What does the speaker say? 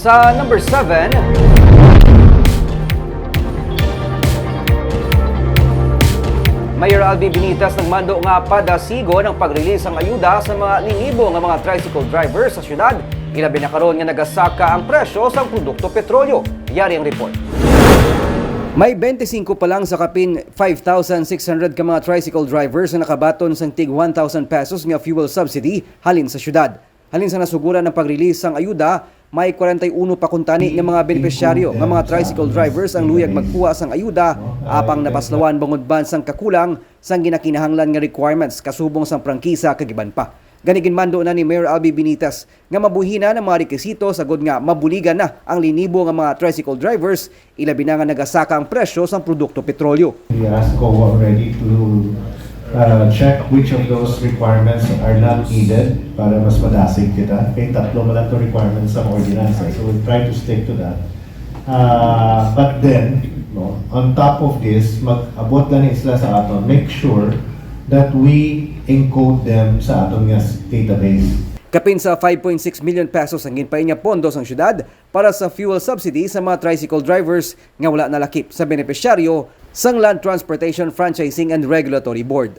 Sa number 7, Mayor Albi Benitez nagmando nga padasigo ng pag-release ng ayuda sa mga linibo nga mga tricycle drivers sa syudad. Ilabi na karon nga nagasaka ang presyo sa produkto petrolyo. Yari ang report. May 25 pa lang sa kapin 5,600 ka mga tricycle drivers na nakabaton sang tig 1,000 pesos nga fuel subsidy halin sa syudad. Halin sa nasuguran ng pag-release ng ayuda, may 41 pa kuntani ng mga benepisyaryo nga mga tricycle drivers ang luyag magkuha sang ayuda apang napaslawan bangod bansang kakulang sang ginakinahanglan nga requirements kasubong sang prangkisa kagiban pa. Ganigin mando na ni Mayor Albi Benitez nga mabuhina ng mga rekisito sagod nga mabuligan na ang linibo nga mga tricycle drivers ilabi na nga nagasaka ang presyo sa produkto petrolyo. We COA already to uh, check which of those requirements are not needed para mas madasig kita. Kaya tatlo man lang to requirements sa ordinance. eh. So we'll try to stick to that. Uh, but then, no, on top of this, mag-abot lang sila sa aton. Make sure that we encode them sa aton nga database. Kapin sa 5.6 million pesos ang ginpay niya pondo sa syudad para sa fuel subsidy sa mga tricycle drivers nga wala nalakip sa benepisyaryo sang Land Transportation Franchising and Regulatory Board.